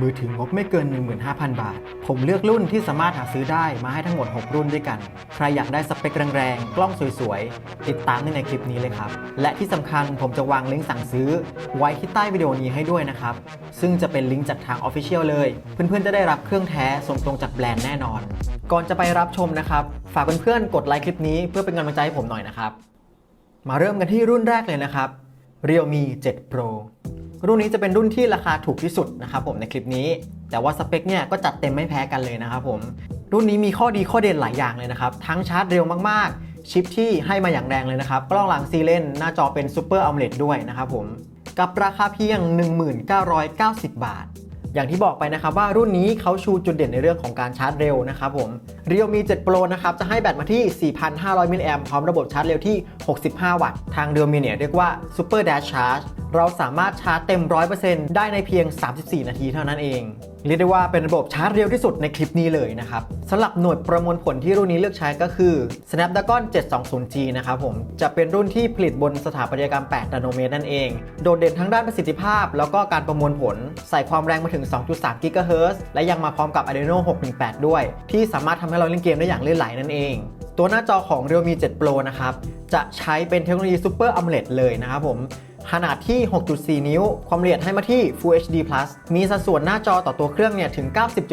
มือถืองบไม่เกิน 15,000 บาท ผมเลือกรุ่นที่สามารถหาซื้อได้มาให้ทั้งหมด 6 รุ่นด้วยกัน ใครอยากได้สเปคแรงๆ กล้องสวยๆ ติดตามได้ในคลิปนี้เลยครับ และที่สำคัญผมจะวางลิงก์สั่งซื้อ ไว้ที่ใต้วิดีโอนี้ให้ด้วยนะครับ ซึ่งจะเป็นลิงก์จากทาง Official เลย เพื่อนๆ จะได้รับเครื่องแท้ส่งตรงจากแบรนด์แน่นอน ก่อนจะไปรับชมนะครับ ฝากเพื่อนๆ กดไลค์คลิปนี้เพื่อเป็นกำลังใจให้ผมหน่อยนะครับ มาเริ่มกันที่รุ่นแรกเลยนะครับ Realme 7 Pro รุ่นนี้จะเป็นรุ่นที่ราคาถูกที่สุดนะครับผมในคลิปนี้ แต่ว่าสเปคเนี่ยก็จัดเต็มไม่แพ้กันเลยนะครับผม รุ่นนี้มีข้อดีข้อเด่นหลายอย่างเลยนะครับ ทั้งชาร์จเร็วมากๆ ชิปที่ให้มาอย่างแรงเลยนะครับ กล้องหลังซีเลนหน้าจอเป็น Super AMOLED ด้วยนะครับผม กับราคาเพียง 1990 บาท อย่างที่บอกไปนะครับว่ารุ่นนี้เขาชูจุดเด่นในเรื่องของการชาร์จเร็วนะครับผม Realme 7 Pro นะครับจะให้แบตมาที่ 4,500 มิลลิแอมพร้อมระบบชาร์จเร็วที่ 65 วัตต์ ทาง Realme เนี่ยเรียกว่า Super Dash Charge เราสามารถชาร์จเต็ม 100%ได้ในเพียง 34 นาทีเท่านั้นเอง เรียกได้ว่าเป็นระบบชาร์จเร็วที่สุดในคลิปนี้เลยนะครับสำหรับหน่วยประมวลผลที่รุ่นนี้เลือกใช้ก็คือ Snapdragon 720G นะครับผมจะเป็นรุ่นที่ผลิตบนสถาปัตยกรรม 8 นาโนเมตรนั่นเอง โดดเด่นทั้งด้านประสิทธิภาพ แล้วก็การประมวลผล ใส่ความแรงมาถึง 2.3 GHz และยังมาพร้อมกับ Adreno 618 ด้วย ที่สามารถทำให้เราเล่นเกมได้อย่างลื่นไหลนั่นเอง ตัวหน้าจอของ Realme 7 Pro นะครับจะใช้เป็นเทคโนโลยี Super AMOLED เลยนะครับผม ขนาดที่ 6.4 นิ้ว ความละเอียดให้มาที่ Full HD Plus มีสัดส่วนหน้าจอต่อตัวเครื่องเนี่ยถึง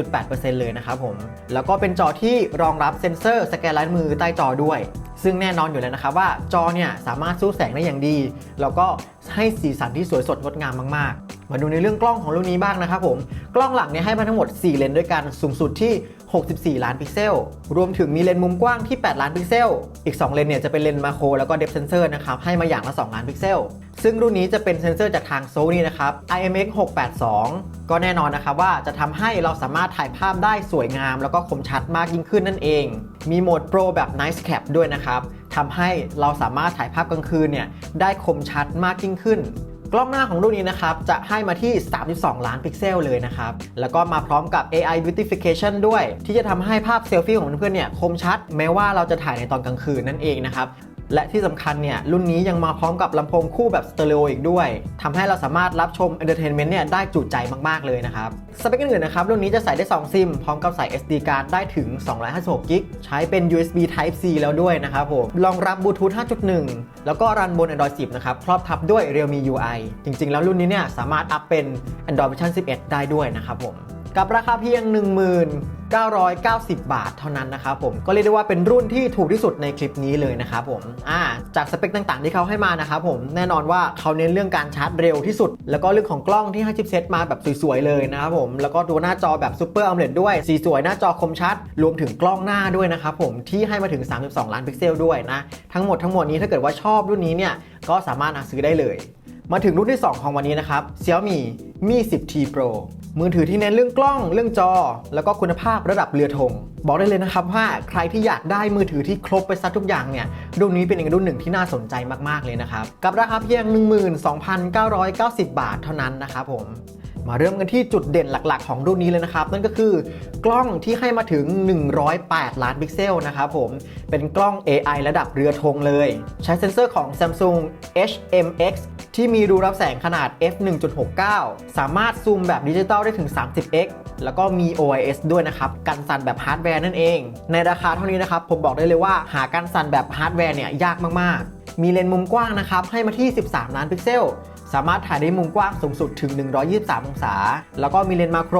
90.8%เลยนะครับผม แล้วก็เป็นจอที่รองรับเซ็นเซอร์สแกนลายมือใต้จอด้วย ซึ่งแน่นอนอยู่แล้วนะครับว่าจอเนี่ยสามารถสู้แสงได้อย่างดี แล้วก็ให้สีสันที่สวยสดงดงามมากๆ มาดูในเรื่องกล้องของรุ่นนี้บ้างนะครับผม กล้องหลังเนี่ยให้มาทั้งหมด 4 เลนส์ด้วยกัน สูงสุดที่ 64 ล้านพิกเซล รวมถึงมีเลนส์มุมกว้างที่ 8 ล้านพิกเซล อีก 2 เลนเนี่ยจะเป็นเลนส์มาโครแล้วก็เดฟเซนเซอร์นะครับ ให้มาอย่างละ 2 ล้านพิกเซล ซึ่งรุ่นนี้จะเป็นเซนเซอร์จากทาง Sony นะครับ IMX 682 ก็แน่นอนนะครับว่าจะทำให้เราสามารถถ่ายภาพได้สวยงาม แล้วก็คมชัดมากยิ่งขึ้นนั่นเอง มีโหมด Pro แบบ Nice Cap ด้วยนะครับทำให้เราสามารถถ่ายภาพกลางคืนเนี่ยได้คมชัดมากยิ่งขึ้น กล้องหน้าของรุ่นนี้นะครับ จะให้มาที่ 32 ล้านพิกเซลเลยนะครับ แล้วก็มาพร้อมกับ AI Beautification ด้วย ที่จะทำให้ภาพเซลฟี่ของเพื่อนๆเนี่ยคมชัด แม้ว่าเราจะถ่ายในตอนกลางคืนนั่นเองนะครับ และที่สำคัญเนี่ยรุ่นนี้ยังมาพร้อมกับลำโพงคู่แบบสเตอริโออีกด้วยทำให้เราสามารถรับชม Entertainment เนี่ยได้จุใจมาก ๆ เลยนะครับ สเปคอื่นๆนะครับ รุ่นนี้จะใส่ได้ 2 ซิม พร้อมกับใส่ SD card ได้ถึง 256กิกใช้เป็น USB Type C แล้วด้วยนะครับผมรองรับบลูทูธ5.1 แล้วก็รันบน Android 10 นะครับครอบทับด้วย Realme UI จริง ๆ แล้วรุ่นนี้เนี่ยสามารถอัพเป็น Android Version 11 ได้ด้วยนะครับผม กับราคาเพียง 1990 บาทเท่านั้นนะครับผมก็เรียกได้ว่าเป็นรุ่นที่ถูกที่สุดในคลิปนี้เลยนะครับผมอ่าจากสเปคต่างๆที่เขาให้มานะครับผมแน่นอนว่าเขาเน้นเรื่องการชาร์จเร็วที่สุด แล้วก็เรื่องของกล้องที่ให้ชิปเซตมาแบบสวยๆเลยนะครับผมแล้วก็ตัวหน้าจอแบบ Super AMOLED ด้วยสีสวยหน้าจอคมชัด รวมถึงกล้องหน้าด้วยนะครับผมที่ให้มาถึง 32 ล้านพิกเซลด้วยนะทั้งหมดทั้งหมวลนี้ถ้าเกิดว่าชอบรุ่นนี้เนี่ยก็สามารถหาซื้อได้เลย มาถึงรุ่นที่ 2 ของวันนี้นะครับ Xiaomi Mi 10T Pro มือถือที่เน้นเรื่องกล้อง เรื่องจอ แล้วก็คุณภาพระดับเรือธง บอกได้เลยนะครับว่าใครที่อยากได้มือถือที่ครบไปซะทุกอย่างเนี่ย รุ่นนี้เป็นอีกรุ่นหนึ่งที่น่าสนใจมากๆเลยนะครับ กับราคาเพียง 12,990 บาทเท่านั้นนะครับผม มาเริ่มกันที่จุดเด่นหลักๆ ของรุ่นนี้เลยนะครับ นั่นก็คือกล้องที่ให้มาถึง 108 ล้านพิกเซลนะครับผม เป็นกล้อง AI ระดับเรือธงเลย ใช้เซ็นเซอร์ของ Samsung HMX ที่มีรูรับแสงขนาด f 1.69 สามารถซูมแบบดิจิตอลได้ถึง 30x แล้วก็มี OIS ด้วยนะครับ กันสั่นแบบฮาร์ดแวร์นั่นเอง ในราคาเท่านี้นะครับ ผมบอกได้เลยว่าหากันสั่นแบบฮาร์ดแวร์เนี่ยยากมากๆ มีเลนส์มุมกว้างนะครับ ให้มาที่ 13 ล้านพิกเซล สามารถถ่ายได้มุมกว้างสูงสุดถึง 123 องศา แล้วก็มีเลนส์มาโคร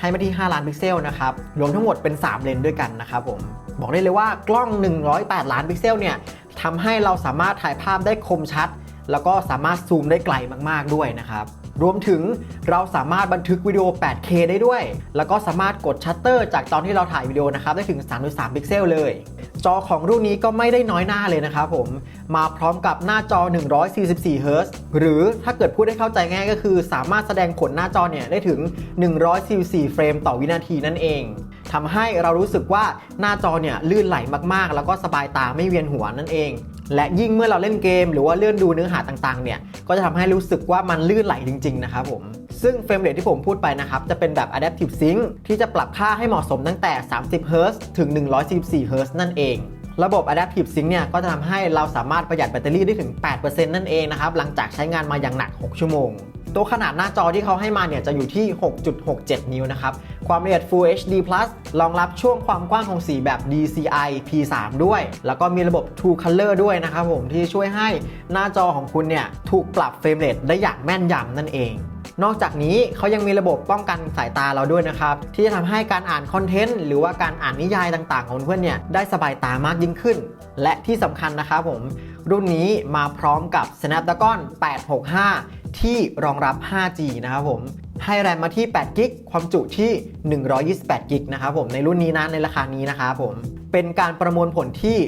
ให้มาที่ 5 ล้านพิกเซลนะครับ รวมทั้งหมดเป็น 3 เลนส์ด้วยกันนะครับผม บอกได้เลยว่ากล้อง 108 ล้านพิกเซลเนี่ยทำให้เราสามารถถ่ายภาพได้คมชัด แล้วก็สามารถซูมได้ไกลมาก ๆ ด้วยนะครับ รวมถึงเราสามารถบันทึกวิดีโอ 8K ได้ด้วย แล้วก็สามารถกดชัตเตอร์จากตอนที่เราถ่ายวิดีโอนะครับได้ถึง 33 พิกเซลเลย จอของรุ่นนี้ก็ไม่ได้น้อยหน้าเลยนะครับผม มาพร้อมกับหน้าจอ 144เฮิรตหรือถ้าเกิดพูดให้เข้าใจง่ายก็คือสามารถแสดงผลหน้าจอเนี่ยได้ถึง 144 เฟรมต่อวินาทีนั่นเองทำให้เรารู้สึกว่าหน้าจอเนี่ยลื่นไหลมากๆ แล้วก็สบายตาไม่เวียนหัวนั่นเอง และยิ่งเมื่อเราเล่นเกม หรือว่าเลื่อนดูเนื้อหาต่างๆ เนี่ย ก็จะทำให้รู้สึกว่ามันลื่นไหลจริง ๆ นะครับผม ซึ่งเฟรมเรทที่ผมพูดไปนะครับ จะเป็นแบบ Adaptive Sync ที่จะปรับค่าให้เหมาะสมตั้งแต่ 30 Hz ถึง 144 Hz นั่นเองระบบ Adaptive Sync เนี่ยก็จะทำให้เราสามารถประหยัดแบตเตอรี่ได้ถึง 8%นั่นเองนะครับ หลังจากใช้งานมาอย่างหนัก 6 ชั่วโมง ตัวขนาดหน้าจอที่เขาให้มาเนี่ยจะอยู่ที่ 6.67 นิ้วนะครับ ความละเอียด Full HD Plus รองรับช่วงความกว้างของสีแบบ DCI P3 ด้วย แล้วก็มีระบบ True Color ด้วยนะครับผมที่ช่วยให้หน้าจอของคุณเนี่ยถูกปรับเฟรมเรทได้อย่างแม่นยำนั่นเองนอกจากนี้เขายังมีระบบป้องกันสายตาเราด้วยนะครับ ที่จะทำให้การอ่านคอนเทนต์หรือว่าการอ่านนิยายต่างๆ ของเพื่อนเนี่ยได้สบายตามากยิ่งขึ้น และที่สำคัญนะครับผม รุ่นนี้มาพร้อมกับ Snapdragon 865 ที่รองรับ 5G นะครับผม ให้แรมมาที่ 8 กิก ความจุที่ 128 กิกนะครับผม ในรุ่นนี้นะ ในราคานี้นะครับผม เป็นการประมวลผลที่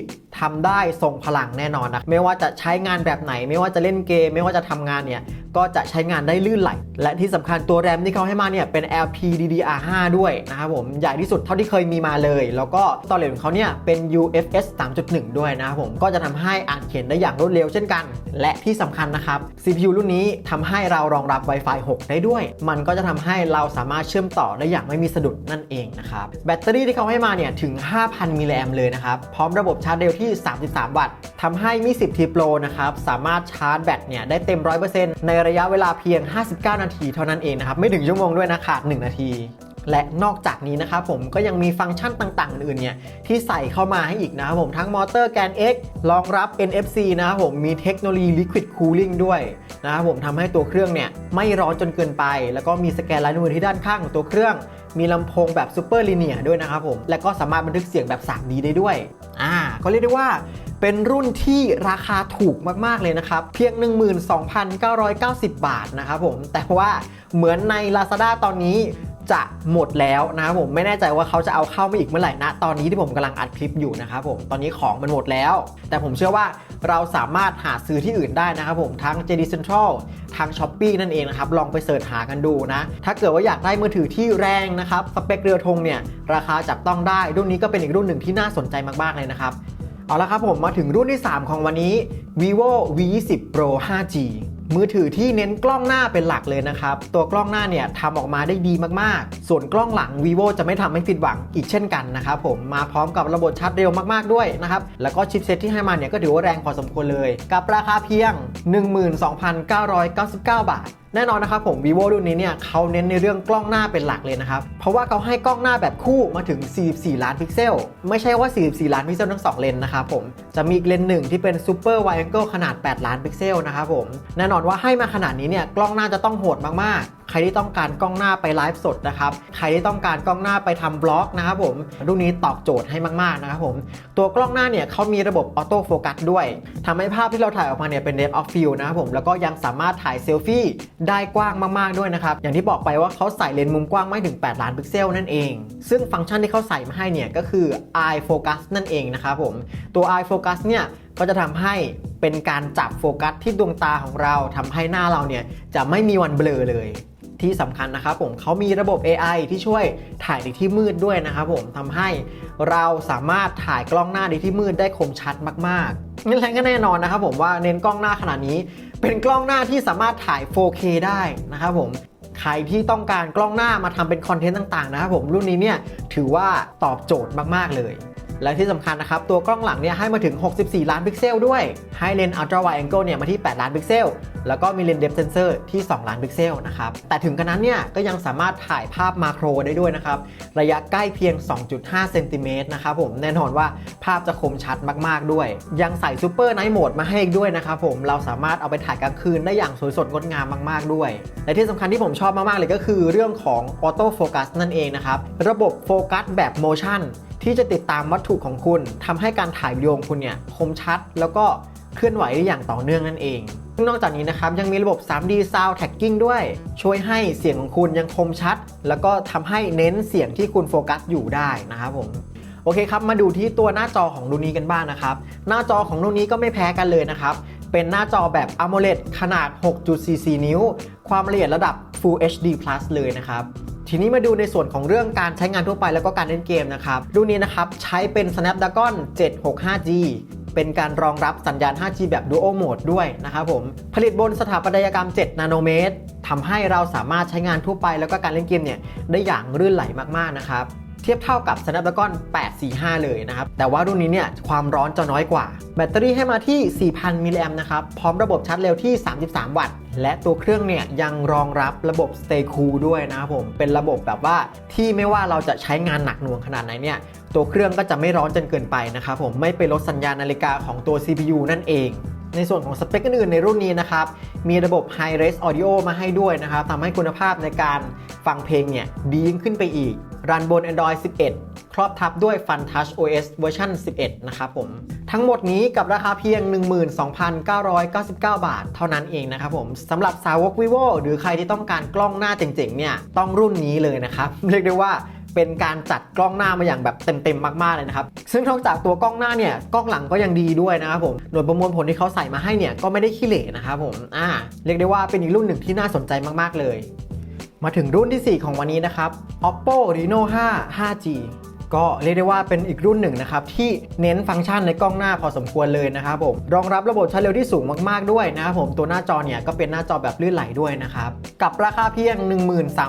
ทำได้ทรงพลังแน่นอนนะไม่ว่าจะใช้งานแบบไหน ไม่ว่าจะเล่นเกม ไม่ว่าจะทำงานเนี่ยก็จะใช้งานได้ลื่นไหล และที่สำคัญตัวแรมที่เขาให้มาเนี่ยเป็น LPDDR5 ด้วยนะครับผมใหญ่ที่สุดเท่าที่เคยมีมาเลย แล้วก็ตอเลนของเขาเนี่ยเป็น UFS 3.1 ด้วยนะครับผมก็จะทำให้อ่านเขียนได้อย่างรวดเร็วเช่นกัน และที่สำคัญนะครับ CPU รุ่นนี้ทำให้เรารองรับ Wi-Fi 6 ได้ด้วย มันก็จะทำให้เราสามารถเชื่อมต่อได้อย่างไม่มีสะดุดนั่นเองนะครับแบตเตอรี่ที่เขาให้มาเนี่ยถึง 5,000มิลลิแอมเลยนะครับพร้อมระบบชาร์จเร็วที่ 33 วัตต์ทำให้มี10 T Pro นะครับ สามารถชาร์จแบตเนี่ยได้เต็ม 100%ในระยะเวลาเพียง 59 นาทีเท่านั้นเองนะครับ ไม่ถึงชั่วโมงด้วยนะขาด 1 นาทีและนอกจากนี้นะครับผมก็ยังมีฟังก์ชันต่างๆ อื่นเนี่ยที่ใส่เข้ามาให้อีกนะครับผมทั้งมอเตอร์แกน X รองรับ NFC นะครับผมมีเทคโนโลยี Liquid Cooling ด้วยนะครับผมทำให้ตัวเครื่องเนี่ยไม่ร้อนจนเกินไป แล้วก็มีสแกนลายนิ้วมือที่ด้านข้างของตัวเครื่อง มีลำโพงแบบซูเปอร์ลีเนียด้วยนะครับผม และก็สามารถบันทึกเสียงแบบ 3D ได้ด้วย อ่า ก็เรียกได้ว่าเป็นรุ่นที่ราคาถูกมาก ๆ เลยนะครับ เพียง 12,990 บาทนะครับผม แต่ว่าเหมือนใน Lazada ตอนนี้ จะหมดแล้วนะครับผมไม่แน่ใจว่าเขาจะเอาเข้ามาอีกเมื่อไหร่นะ ตอนนี้ที่ผมกำลังอัดคลิปอยู่นะครับผมตอนนี้ของมันหมดแล้ว แต่ผมเชื่อว่าเราสามารถหาซื้อที่อื่นได้นะครับผมทั้ง JD Central ทาง s h อ p e e นั่นเองนะครับลองไปเสิร์ชหากันดูนะ ถ้าเกิดว่าอยากได้มือถือที่แรงนะครับสเปคเรือธงเนี่ยราคาจับต้องได้ รุ่นนี้ก็เป็นอีกรุ่นหนึ่งที่น่าสนใจมากๆเลยนะครับเอาละครับผมมาถึงรุ่นที่ 3 ของวันนี้ vivo v 2 0 pro 5g มือถือที่เน้นกล้องหน้าเป็นหลักเลยนะครับ ตัวกล้องหน้าเนี่ยทำออกมาได้ดีมากๆ ส่วนกล้องหลัง vivo จะไม่ทำให้ผิดหวังอีกเช่นกันนะครับผมมาพร้อมกับระบบชาร์จเร็วมากๆด้วยนะครับ แล้วก็ชิปเซตที่ให้มาเนี่ยก็ถือว่าแรงพอสมควรเลย กับราคาเพียง 12,999 บาทแน่นอนนะครับผม vivo รุ่นนี้เนี่ยเขาเน้นในเรื่องกล้องหน้าเป็นหลักเลยนะครับ เพราะว่าเขาให้กล้องหน้าแบบคู่มาถึง 44 ล้านพิกเซล ไม่ใช่ว่า 44 ล้านพิกเซลทั้ง 2 เลนนะครับผม จะมีอีกเลนหนึ่งที่เป็น super wide angle ขนาด 8 ล้านพิกเซลนะครับผม แน่นอนว่าให้มาขนาดนี้เนี่ยกล้องหน้าจะต้องโหดมากๆ ใครที่ต้องการกล้องหน้าไปไลฟ์สดนะครับ ใครที่ต้องการกล้องหน้าไปทำบล็อกนะครับผม รุ่นนี้ตอบโจทย์ให้มากๆนะครับผม ตัวกล้องหน้าเนี่ยเขามีระบบออโต้โฟกัสด้วยทำให้ภาพที่เราถ่ายออกมาเนี่ยเป็น depth of field นะครับผม แล้วก็ยังสามารถถ่ายเซลฟี่ได้กว้างมากๆด้วยนะครับ อย่างที่บอกไปว่าเขาใส่เลนส์มุมกว้างไม่ถึง 8 ล้านพิกเซลนั่นเอง ซึ่งฟังก์ชันที่เขาใส่มาให้เนี่ยก็คือ eye focus นั่นเองนะครับผม ตัว eye focus เนี่ยก็จะทำให้เป็นการจับโฟกัสที่ดวงตาของเราทำให้หน้าเราเนี่ยจะไม่มีวันเบลอเลยที่สำคัญนะครับผมเขามีระบบ AI ที่ช่วยถ่ายในที่มืดด้วยนะครับผมทำให้เราสามารถถ่ายกล้องหน้าในที่มืดได้คมชัดมากๆ งั้นก็แน่นอนนะครับผมว่าเน้นกล้องหน้าขนาดนี้ เป็นกล้องหน้าที่สามารถถ่าย 4K ได้นะครับผมใครที่ต้องการกล้องหน้ามาทำเป็นคอนเทนต์ต่างๆนะครับผมรุ่นนี้เนี่ยถือว่าตอบโจทย์มากๆเลย และที่สำคัญนะครับ ตัวกล้องหลังเนี่ยให้มาถึง 64 ล้านพิกเซลด้วย ให้เลนส์ ultra wide angle เนี่ยมาที่ 8 ล้านพิกเซล แล้วก็มีเลนส์ depth sensor ที่ 2 ล้านพิกเซลนะครับ แต่ถึงกระนั้นเนี่ยก็ยังสามารถถ่ายภาพมาโครได้ด้วยนะครับ ระยะใกล้เพียง 2.5 เซนติเมตรนะครับผม แน่นอนว่าภาพจะคมชัดมากๆด้วย ยังใส่ super night mode มาให้อีกด้วยนะครับผม เราสามารถเอาไปถ่ายกลางคืนได้อย่างสวยสดงดงามมาก ๆด้วย และที่สำคัญที่ผมชอบมากๆเลยก็คือเรื่องของ auto focus นั่นเองนะครับ ระบบโฟกัสแบบ motion ที่จะติดตามวัตถุของคุณทำให้การถ่ายวิดีโอของคุณเนี่ยคมชัด แล้วก็เคลื่อนไหวได้อย่างต่อเนื่องนั่นเองซึ่งนอกจากนี้นะครับยังมีระบบ 3D Sound Tagging ด้วย ช่วยให้เสียงของคุณยังคมชัด แล้วก็ทำให้เน้นเสียงที่คุณโฟกัสอยู่ได้นะครับผมโอเคครับ มาดูที่ตัวหน้าจอของรุ่นนี้กันบ้างนะครับ หน้าจอของรุ่นนี้ก็ไม่แพ้กันเลยนะครับ เป็นหน้าจอแบบ AMOLED ขนาด 6.44 นิ้ว ความละเอียดระดับ Full HD Plus เลยนะครับทีนี้มาดูในส่วนของเรื่องการใช้งานทั่วไปแล้วก็การเล่นเกมนะครับรุ่นนี้นะครับใช้เป็น Snapdragon 765G เป็นการรองรับสัญญาณ 5G แบบ Dual Mode ด้วยนะครับผม ผลิตบนสถาปัตยกรรม 7 นาโนเมตรทำให้เราสามารถใช้งานทั่วไปแล้วก็การเล่นเกมเนี่ยได้อย่างรื่นไหลมากๆนะครับ เทียบเท่ากับ Snapdragon 845 เลยนะครับ แต่ว่ารุ่นนี้เนี่ยความร้อนจะน้อยกว่า แบตเตอรี่ให้มาที่ 4,000 มิลลิแอมป์นะครับ พร้อมระบบชาร์จเร็วที่ 33 วัตต์ และตัวเครื่องเนี่ยยังรองรับระบบ Stay Cool ด้วยนะครับผม เป็นระบบแบบว่าที่ไม่ว่าเราจะใช้งานหนักหน่วงขนาดไหนเนี่ยตัวเครื่องก็จะไม่ร้อนจนเกินไปนะครับผมไม่ไปลดสัญญาณนาฬิกาของตัว CPU นั่นเองในส่วนของสเปคอื่นๆในรุ่นนี้นะครับ มีระบบ High Res Audio มาให้ด้วยนะครับทำให้คุณภาพในการฟังเพลงเนี่ยดียิ่งขึ้นไปอีก รันบน Android 11 ครอบทับด้วย Fun Touch OS เวอร์ชัน11 นะครับผม ทั้งหมดนี้กับราคาเพียง 12,999 บาท เท่านั้นเองนะครับผมสำหรับสาวก vivo หรือใครที่ต้องการกล้องหน้าเจ๋งๆ เนี่ย ต้องรุ่นนี้เลยนะครับ เรียกได้ว่าเป็นการจัดกล้องหน้ามาอย่างแบบเต็มๆมากๆเลยนะครับ ซึ่งนอกจากตัวกล้องหน้าเนี่ยกล้องหลังก็ยังดีด้วยนะครับผมหน่วยประมวลผลที่เขาใส่มาให้เนี่ยก็ไม่ได้ขี้เหร่นะครับผมอ่าเรียกได้ว่าเป็นอีกรุ่นหนึ่งที่น่าสนใจมากๆเลย มาถึงรุ่นที่ 4 ของวันนี้นะครับ oppo reno 5 5g ก็เรียกได้ว่าเป็นอีกรุ่นหนึ่งนะครับ ที่เน้นฟังก์ชันในกล้องหน้าพอสมควรเลยนะครับผมรองรับระบบชาร์จเร็วที่สูงมากๆด้วยนะครับผมตัวหน้าจอเนี่ยก็เป็นหน้าจอแบบลื่นไหลด้วยนะครับ กับราคาเพียง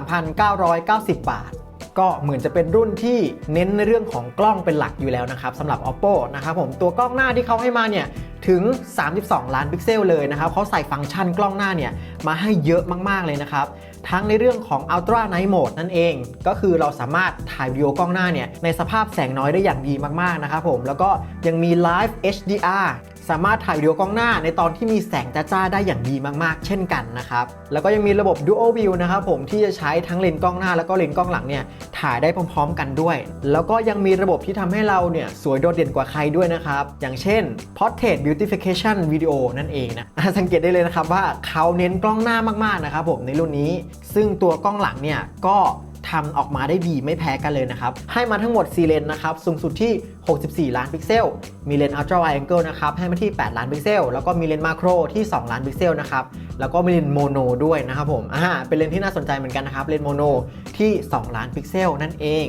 13,990 บาท ก็เหมือนจะเป็นรุ่นที่เน้นในเรื่องของกล้องเป็นหลักอยู่แล้วนะครับสำหรับ oppo นะครับผมตัวกล้องหน้าที่เขาให้มาเนี่ยถึง 32 ล้านพิกเซลเลยนะครับเขาใส่ฟังก์ชันกล้องหน้าเนี่ยมาให้เยอะมากๆเลยนะครับ ทั้งในเรื่องของ Ultra Night Mode นั่นเอง ก็คือเราสามารถถ่ายวิดีโอกล้องหน้าเนี่ยในสภาพแสงน้อยได้อย่างดีมากๆนะครับผมแล้วก็ยังมี Live HDR สามารถถ่ายวิดีโอกล้องหน้าในตอนที่มีแสงจ้าๆได้อย่างดีมากๆ เช่นกันนะครับ แล้วก็ยังมีระบบ Dual View นะครับผมที่จะใช้ทั้งเลนส์กล้องหน้าแล้วก็เลนส์กล้องหลังเนี่ยถ่ายได้พร้อม ๆ กันด้วย แล้วก็ยังมีระบบที่ทำให้เราเนี่ยสวยโดดเด่นกว่าใครด้วยนะครับ อย่างเช่น Portrait Beautification Video นั่นเองนะสังเกตได้เลยนะครับว่าเขาเน้นกล้องหน้ามากๆนะครับผมในรุ่นนี้ ซึ่งตัวกล้องหลังเนี่ยก็ ทำออกมาได้ดีไม่แพ้กันเลยนะครับ ให้มาทั้งหมด 4 เลนนะครับ สูงสุดที่ 64 ล้านพิกเซล มีเลนส์ Ultra Wide Angle นะครับ ให้มาที่ 8 ล้านพิกเซล แล้วก็มีเลนส์มาโครที่ 2 ล้านพิกเซลนะครับ แล้วก็มีเลนส์โมโนด้วยนะครับผม อ่า เป็นเลนส์ที่น่าสนใจเหมือนกันนะครับ เลนส์โมโนที่ 2 ล้านพิกเซลนั่นเอง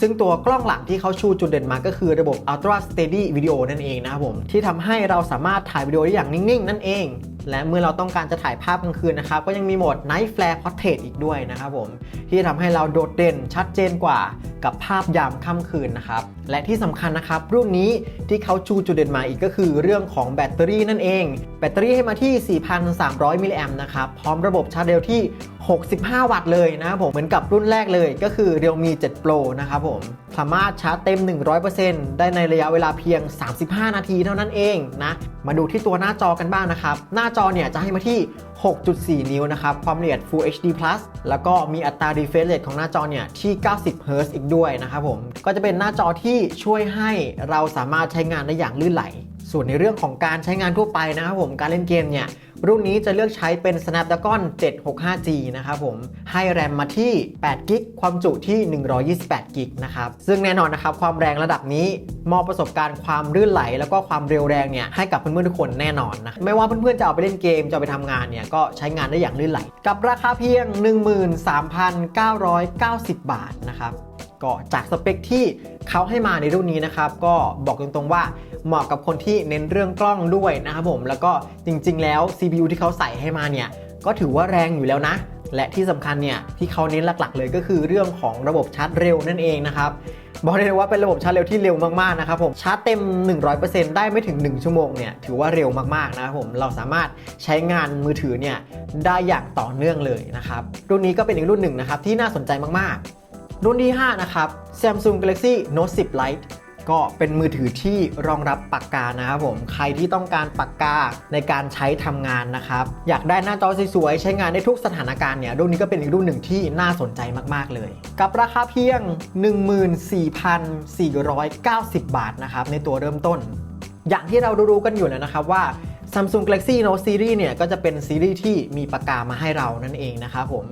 ซึ่งตัวกล้องหลังที่เขาชูจุดเด่นมาก็คือระบบ Ultra Steady Video นั่นเองนะครับผม ที่ทำให้เราสามารถถ่ายวิดีโอได้อย่างนิ่ง ๆ นั่นเอง และเมื่อเราต้องการจะถ่ายภาพกลางคืนนะครับ ก็ยังมีโหมด Night Flare Portrait อีกด้วยนะครับผม ที่ทำให้เราโดดเด่นชัดเจนกว่ากับภาพยามค่ำคืนนะครับ และที่สำคัญนะครับ รุ่นนี้ที่เขาชูจุดเด่นมาอีกก็คือเรื่องของแบตเตอรี่นั่นเอง แบตเตอรี่ให้มาที่ 4,300 มิลลิแอมป์นะครับ พร้อมระบบชาร์จเร็วที่ 65 วัตต์เลยนะครับผม เหมือนกับรุ่นแรกเลยก็คือ Realme 7 Pro นะครับผม สามารถชาร์จเต็ม 100%ได้ในระยะเวลาเพียง 35 นาทีเท่านั้นเองนะ มาดูที่ตัวหน้าจอกันบ้างนะครับ หน้าจอเนี่ยจะให้มาที่ 6.4 นิ้วนะครับ ความละเอียด Full HD Plus แล้วก็มีอัตรา refresh rate ของหน้าจอเนี่ยที่ 90 Hz อีกด้วยนะครับผม ก็จะเป็นหน้าจอที่ช่วยให้เราสามารถใช้งานได้อย่างลื่นไหล ส่วนในเรื่องของการใช้งานทั่วไปนะครับผม การเล่นเกมเนี่ย รุ่นนี้จะเลือกใช้เป็น Snapdragon 765G นะครับผม ให้แรมมาที่8กิกความจุที่ 128กิกนะครับ ซึ่งแน่นอนนะครับ ความแรงระดับนี้มอบประสบการณ์ความลื่นไหล แล้วก็ความเร็วแรงเนี่ยให้กับเพื่อนๆทุกคนแน่นอนนะ ไม่ว่าเพื่อนๆจะเอาไปเล่นเกม จะเอาไปทำงานเนี่ยก็ใช้งานได้อย่างลื่นไหล กับราคาเพียง 13,990 บาทนะครับ ก็จากสเปคที่เขาให้มาในรุ่นนี้นะครับ ก็บอกตรงๆว่าเหมาะกับคนที่เน้นเรื่องกล้องด้วยนะครับผมแล้วก็จริง ๆ แล้ว CPU ที่เขาใส่ให้มาเนี่ยก็ถือว่าแรงอยู่แล้วนะ และที่สำคัญเนี่ยที่เขาเน้นหลักๆ เลยก็คือเรื่องของระบบชาร์จเร็วนั่นเองนะครับบอกได้เลยว่าเป็นระบบชาร์จเร็วที่เร็วมากๆนะครับผมชาร์จเต็ม 100%ได้ไม่ถึง 1 ชั่วโมงเนี่ยถือว่าเร็วมากๆนะครับผมเราสามารถใช้งานมือถือเนี่ยได้อย่างต่อเนื่องเลยนะครับรุ่นนี้ก็เป็นอีกรุ่นหนึ่งนะครับที่น่าสนใจมากๆ รุ่นที่ 5 นะครับ Samsung Galaxy Note 10 Lite ก็เป็นมือถือที่รองรับปากกานะครับผม ใครที่ต้องการปากกาในการใช้ทำงานนะครับ อยากได้หน้าจอสวยๆ ใช้งานได้ทุกสถานการณ์เนี่ย รุ่นนี้ก็เป็นอีกรุ่นหนึ่งที่น่าสนใจมากๆเลย กับราคาเพียง 14,490 บาทนะครับ ในตัวเริ่มต้น อย่างที่เรารู้ๆกันอยู่แล้วนะครับว่า Samsung Galaxy Note Series เนี่ยก็จะเป็นซีรีส์ที่มีปากกามาให้เรานั่นเองนะครับผม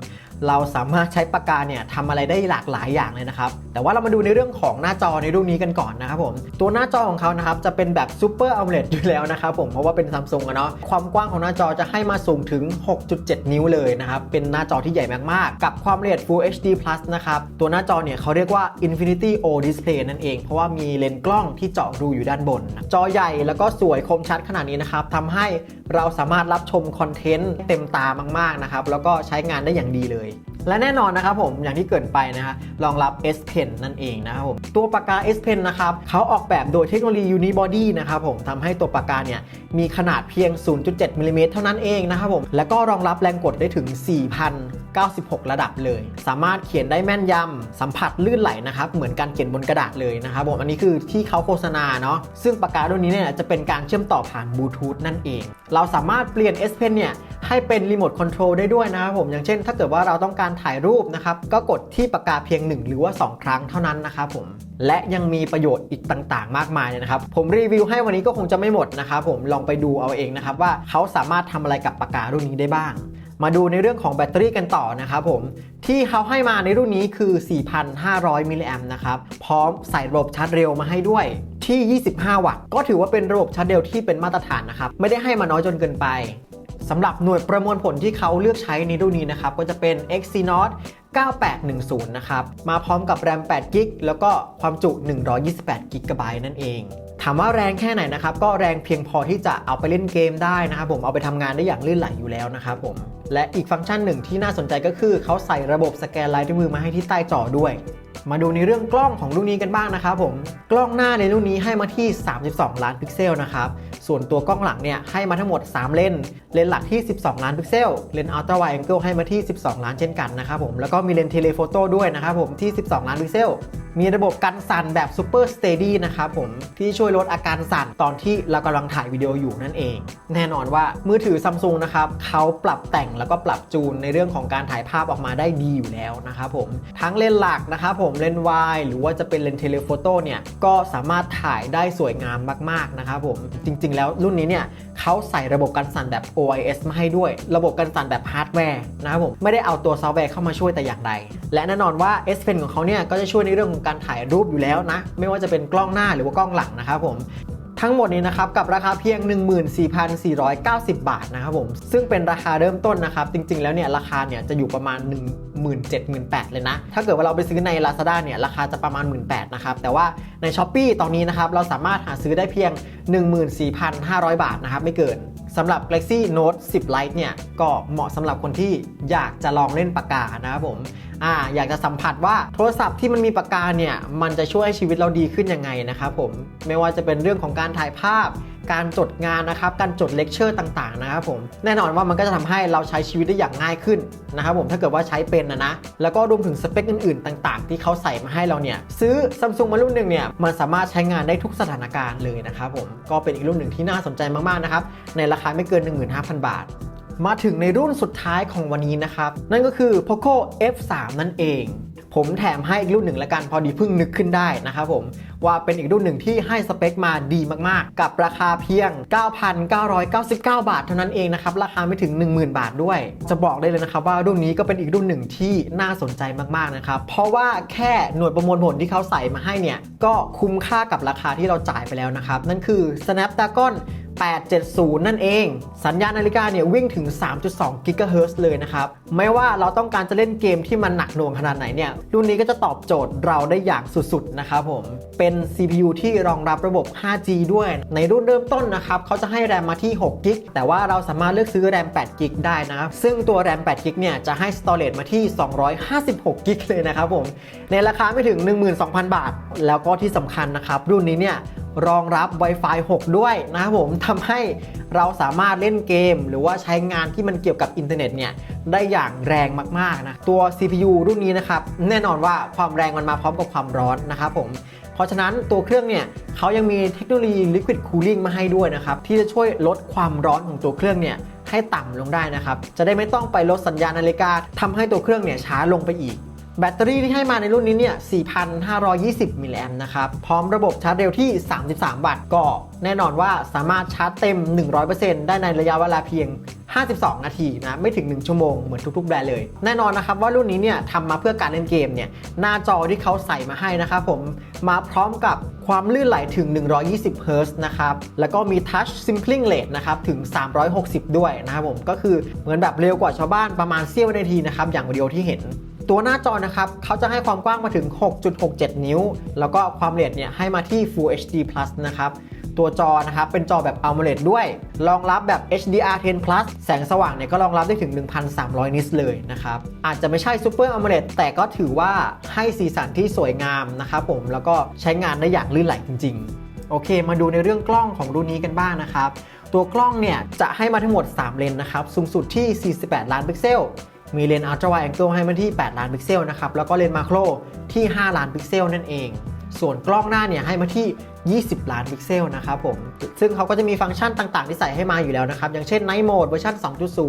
เราสามารถใช้ปากกาเนี่ยทำอะไรได้หลากหลายอย่างเลยนะครับ แต่ว่าเรามาดูในเรื่องของหน้าจอในรุ่นนี้กันก่อนนะครับผม ตัวหน้าจอของเขานะครับจะเป็นแบบ Super AMOLED อยู่แล้วนะครับผมเพราะว่าเป็น Samsung อะเนาะความกว้างของหน้าจอจะให้มาสูงถึง 6.7 นิ้วเลยนะครับเป็นหน้าจอที่ใหญ่มากๆ กับความละเอียด Full HD Plus นะครับตัวหน้าจอเนี่ยเขาเรียกว่า Infinity O Display นั่นเอง เพราะว่ามีเลนส์กล้องที่เจาะรูอยู่ด้านบน จอใหญ่แล้วก็สวยคมชัดขนาดนี้นะครับทำให้ เราสามารถรับชมคอนเทนต์เต็มตามากๆนะครับ แล้วก็ใช้งานได้อย่างดีเลย และแน่นอนนะครับผมอย่างที่เกินไปนะฮะรองรับ S Pen นั่นเองนะครับผมตัวปากกา S Pen นะครับเขาออกแบบโดยเทคโนโลยี Unibody นะครับผมทำให้ตัวปากกาเนี่ยมีขนาดเพียง 0.7มิลลิเมตรเท่านั้นเองนะครับผมแล้วก็รองรับแรงกดได้ถึง 4,096 ระดับเลย สามารถเขียนได้แม่นยำสัมผัสลื่นไหลนะครับเหมือนการเขียนบนกระดาษเลยนะครับผมอันนี้คือที่เขาโฆษณาเนาะซึ่งปากการุ่นนี้เนี่ยจะเป็นการเชื่อมต่อผ่านบลูทูธนั่นเอง เราสามารถเปลี่ยน S Pen เนี่ยให้เป็นรีโมทคอนโทรลได้ด้วยนะครับผมอย่างเช่น ถ้าเกิดว่าเราต้องการถ่ายรูปนะครับก็กดที่ปากกาเพียง 1 หรือว่า 2 ครั้งเท่านั้นนะครับผมและยังมีประโยชน์อีกต่างๆ มากมายเลยนะครับ ผมรีวิวให้วันนี้ก็คงจะไม่หมดนะครับผมลองไปดูเอาเองนะครับว่าเขาสามารถทำอะไรกับปากการุ่นนี้ได้บ้าง มาดูในเรื่องของแบตเตอรี่กันต่อนะครับผมที่เขาให้มาในรุ่นนี้คือ 4,500 มิลลิแอมนะครับ พร้อมใส่ระบบชาร์จเร็วมาให้ด้วยที่ 25 วัตต์ ก็ถือว่าเป็นระบบชาร์จเร็วที่เป็นมาตรฐานนะครับ ไม่ได้ให้มาน้อยจนเกินไป สำหรับหน่วยประมวลผลที่เขาเลือกใช้ในรุ่นนี้นะครับ ก็จะเป็น Exynos 9810 นะครับ มาพร้อมกับแรม8 g b แล้วก็ความจุ 128 g b นั่นเอง ถามว่าแรงแค่ไหนนะครับ ก็แรงเพียงพอที่จะเอาไปเล่นเกมได้นะครับผม เอาไปทำงานได้อย่างลื่นไหลอยู่แล้วนะครับผม และอีกฟังก์ชันหนึ่งที่น่าสนใจก็คือเขาใส่ระบบสแกนลายนิ้วมือมาให้ที่ใต้จอด้วย มาดูในเรื่องกล้องของรุ่นนี้กันบ้างนะครับผม กล้องหน้าในรุ่นนี้ให้มาที่ 32 ล้านพิกเซลนะครับ ส่วนตัวกล้องหลังเนี่ยให้มาทั้งหมด 3 เลนส์เลนส์หลักที่ 12 ล้านพิกเซล เลนส์อัลตร้าไวแองเกิลให้มาที่ 12 ล้านเช่นกันนะครับผม แล้วก็มีเลนส์เทเลโฟโต้ด้วยนะครับผมที่ 12 ล้านพิกเซล มีระบบกันสั่นแบบ Super Steady นะครับผม ที่ช่วยลดอาการสั่นตอนที่เรากำลังถ่ายวิดีโออยู่นั่นเอง แน่นอนว่ามือถือซัมซุงนะครับเขาปรับแต่งแล้วก็ปรับจูนในเรื่องของการถ่ายภาพออกมาได้ดีอยู่แล้วนะครับผม ทั้งเลนหลักนะครับผมเลนส์วายหรือว่าจะเป็นเลนส์เทเลโฟโต้เนี่ยก็สามารถถ่ายได้สวยงามมากๆนะครับผมจริง ๆ แล้วรุ่นนี้เนี่ยเขาใส่ระบบการสั่นแบบ OIS มาให้ด้วย ระบบการสั่นแบบฮาร์ดแวร์นะครับผมไม่ได้เอาตัวซอฟต์แวร์เข้ามาช่วยแต่อย่างใดและแน่นอนว่า S Pen ของเขาเนี่ยก็จะช่วยในเรื่องของการถ่ายรูปอยู่แล้วนะไม่ว่าจะเป็นกล้องหน้าหรือว่ากล้องหลังนะครับผม ทั้งหมดนี้นะครับกับราคาเพียง 14,490 บาทนะครับผมซึ่งเป็นราคาเริ่มต้นนะครับจริง ๆ แล้วเนี่ยราคาเนี่ยจะอยู่ประมาณ 1 7 0 0 0 0เลยนะ ถ้าเกิดว่าเราไปซื้อใน Lazada เนี่ยราคาจะประมาณ 1 8 0 0 0นะครับแต่ว่าใน s h อ p e e ตอนนี้นะครับเราสามารถหาซื้อได้เพียง 14,500 บาทนะครับไม่เกิน สำหรับ Galaxy Note 10 Lite เนี่ยก็เหมาะสำหรับคนที่อยากจะลองเล่นปากกานะครับผมอ่าอยากจะสัมผัสว่าโทรศัพท์ที่มันมีปากกาเนี่ยมันจะช่วยให้ชีวิตเราดีขึ้นยังไงนะครับผมไม่ว่าจะเป็นเรื่องของการถ่ายภาพ การจดงานนะครับ การจดเลคเชอร์ต่างๆนะครับผมแน่นอนว่ามันก็จะทำให้เราใช้ชีวิตได้อย่างง่ายขึ้นนะครับผมถ้าเกิดว่าใช้เป็นนะนะแล้วก็รวมถึงสเปคอื่นๆ ต่าง ๆ ที่เขาใส่มาให้เราเนี่ยซื้อซัมซุงมารุ่นหนึ่งเนี่ยมันสามารถใช้งานได้ทุกสถานการณ์เลยนะครับผมก็เป็นอีกรุ่นหนึ่งที่น่าสนใจมากๆนะครับในราคาไม่เกิน 15,000 บาทมาถึงในรุ่นสุดท้ายของวันนี้นะครับ นั่นก็คือ Poco F3 นั่นเอง ผมแถมให้อีกรุ่นหนึ่งละกันพอดีเพิ่งนึกขึ้นได้นะครับผม ว่าเป็นอีกรุ่นหนึ่งที่ให้สเปคมาดีมากๆ กับราคาเพียง 9,999 บาท เท่านั้นเองนะครับ ราคาไม่ถึง 10,000 บาทด้วย จะบอกได้เลยนะครับว่ารุ่นนี้ก็เป็นอีกรุ่นหนึ่งที่น่าสนใจมากๆนะครับเพราะว่าแค่หน่วยประมวลผลที่เขาใส่มาให้เนี่ยก็คุ้มค่ากับราคาที่เราจ่ายไปแล้วนะครับนั่นคือ Snapdragon 870 นั่นเอง สัญญาณนาฬิกาเนี่ยวิ่งถึง 3.2กิกะเฮิรตเลยนะครับ ไม่ว่าเราต้องการจะเล่นเกมที่มันหนักหน่วงขนาดไหนเนี่ย รุ่นนี้ก็จะตอบโจทย์เราได้อย่างสุดๆ นะครับผม เป็น CPU ที่รองรับระบบ 5G ด้วย ในรุ่นเริ่มต้นนะครับเขาจะให้แรมมาที่6กิกแต่ว่าเราสามารถเลือกซื้อแรม8กิกได้นะครับ ซึ่งตัวแรม8กิกเนี่ยจะให้ storage มาที่ 256กิกเลยนะครับผม ในราคาไม่ถึง 12,000 บาท แล้วก็ที่สำคัญนะครับรุ่นนี้เนี่ย รองรับ Wi-Fi 6 ด้วยนะครับผมทำให้เราสามารถเล่นเกม หรือว่าใช้งานที่มันเกี่ยวกับอินเทอร์เน็ตเนี่ยได้อย่างแรงมากๆนะตัว CPU รุ่นนี้นะครับแน่นอนว่าความแรงมันมาพร้อมกับความร้อนนะครับผมเพราะฉะนั้นตัวเครื่องเนี่ยเขายังมีเทคโนโลยี Liquid Cooling มาให้ด้วยนะครับที่จะช่วยลดความร้อนของตัวเครื่องเนี่ยให้ต่ำลงได้นะครับจะได้ไม่ต้องไปลดสัญญาณนาฬิกาทำให้ตัวเครื่องเนี่ยช้าลงไปอีก แบตเตอรี่ที่ให้มาในรุ่นนี้เนี่ย 4,520 มิลลิแอมป์นะครับ พร้อมระบบชาร์จเร็วที่ 33 วัตต์ ก็แน่นอนว่าสามารถชาร์จเต็ม 100%ได้ในระยะเวลาเพียง 52 นาทีนะ ไม่ถึง 1 ชั่วโมง เหมือนทุกๆ แบรนด์เลย แน่นอนนะครับว่ารุ่นนี้เนี่ยทำมาเพื่อการเล่นเกมเนี่ย หน้าจอที่เขาใส่มาให้นะครับผม มาพร้อมกับความลื่นไหลถึง 120 Hz นะครับ แล้วก็มี Touch Sampling Rate นะครับ ถึง 360 ด้วยนะครับผม ก็คือเหมือนแบบเร็วกว่าชาวบ้านประมาณเสี้ยวนาทีนะครับ อย่างวิดีโอที่เห็น ตัวหน้าจอนะครับเขาจะให้ความกว้างมาถึง 6.67 นิ้ว แล้วก็ความละเอียดเนี่ยให้มาที่ Full HD Plus นะครับตัวจอนะครับเป็นจอแบบ AMOLED ด้วย รองรับแบบ HDR 10 plus แสงสว่างเนี่ยก็รองรับได้ถึง 1,300 นิตเลยนะครับ อาจจะไม่ใช่ Super AMOLED แต่ก็ถือว่าให้สีสันที่สวยงามนะครับผม แล้วก็ใช้งานได้อย่างลื่นไหลจริง ๆ โอเค มาดูในเรื่องกล้องของรุ่นนี้กันบ้างนะครับ ตัวกล้องเนี่ยจะให้มาทั้งหมด 3 เลนส์นะครับ สูงสุดที่ 48 ล้านพิกเซล มีเลนส์ Ultra Wide Angle ให้มาที่ 8 ล้านพิกเซลนะครับ แล้วก็เลนส์มาโครที่ 5 ล้านพิกเซลนั่นเอง ส่วนกล้องหน้าเนี่ยให้มาที่ 20 ล้านพิกเซลนะครับผม ซึ่งเขาก็จะมีฟังก์ชันต่างๆ ที่ใส่ให้มาอยู่แล้วนะครับ อย่างเช่น Night Mode เวอร์ชัน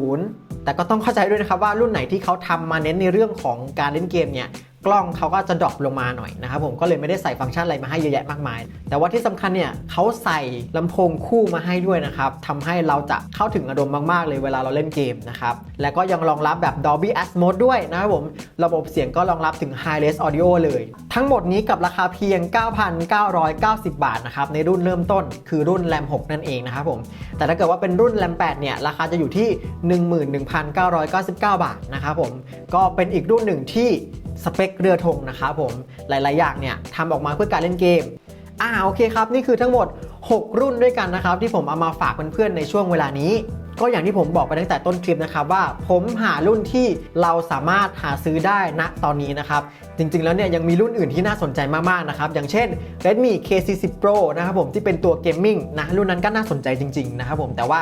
2.0 แต่ก็ต้องเข้าใจด้วยนะครับว่ารุ่นไหนที่เขาทำมาเน้นในเรื่องของการเล่นเกมเนี่ย กล้องเขาก็จะดรอปลงมาหน่อยนะครับผมก็เลยไม่ได้ใส่ฟังก์ชันอะไรมาให้เยอะแยะมากมาย แต่ว่าที่สำคัญเนี่ยเขาใส่ลำโพงคู่มาให้ด้วยนะครับทำให้เราจะเข้าถึงอารมณ์มากๆ เลยเวลาเราเล่นเกมนะครับและก็ยังรองรับแบบ Dolby Atmos ด้วยนะครับผมระบบเสียงก็รองรับถึง Hi-Res Audio เลย ทั้งหมดนี้กับราคาเพียง 9,990 บาทนะครับในรุ่นเริ่มต้นคือรุ่น RAM 6 นั่นเองนะครับผมแต่ถ้าเกิดว่าเป็นรุ่น RAM 8เนี่ยราคาจะอยู่ที่ 11,999 บาทนะครับผมก็เป็นอีกรุ่นหนึ่งที่ สเปคเรือธงนะครับผมหลายๆ อย่างเนี่ยทำออกมาเพื่อการเล่นเกมอ่าโอเคครับ นี่คือทั้งหมด 6 รุ่นด้วยกันนะครับ ที่ผมเอามาฝากเพื่อนๆในช่วงเวลานี้ ก็อย่างที่ผมบอกไปตั้งแต่ต้นคลิปนะครับว่าผมหารุ่นที่เราสามารถหาซื้อได้ณตอนนี้นะครับ จริงๆแล้วเนี่ยยังมีรุ่นอื่นที่น่าสนใจมากๆนะครับ อย่างเช่น Redmi K40 Pro นะครับผมที่เป็นตัวเกมมิ่งนะรุ่นนั้นก็น่าสนใจจริงๆนะครับผมแต่ว่า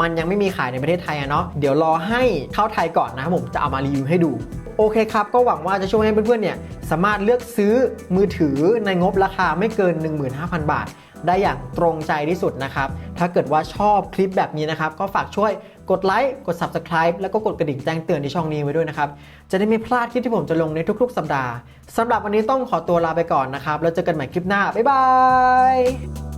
มันยังไม่มีขายในประเทศไทยอะเนาะเดี๋ยวรอให้เข้าไทยก่อนนะครับผมจะเอามารีวิวให้ดู โอเคครับ ก็หวังว่าจะช่วยให้เพื่อนๆเนี่ยสามารถเลือกซื้อมือถือในงบราคาไม่เกิน 15,000 บาท ได้อย่างตรงใจที่สุดนะครับ ถ้าเกิดว่าชอบคลิปแบบนี้นะครับ ก็ฝากช่วยกดไลค์กด Subscribe แล้วก็กดกระดิ่งแจ้งเตือนที่ช่องนี้ไว้ด้วยนะครับ จะได้ไม่พลาดคลิปที่ผมจะลงในทุกๆ สัปดาห์สำหรับวันนี้ต้องขอตัวลาไปก่อนนะครับแล้วเจอกันใหม่คลิปหน้าบ๊ายบาย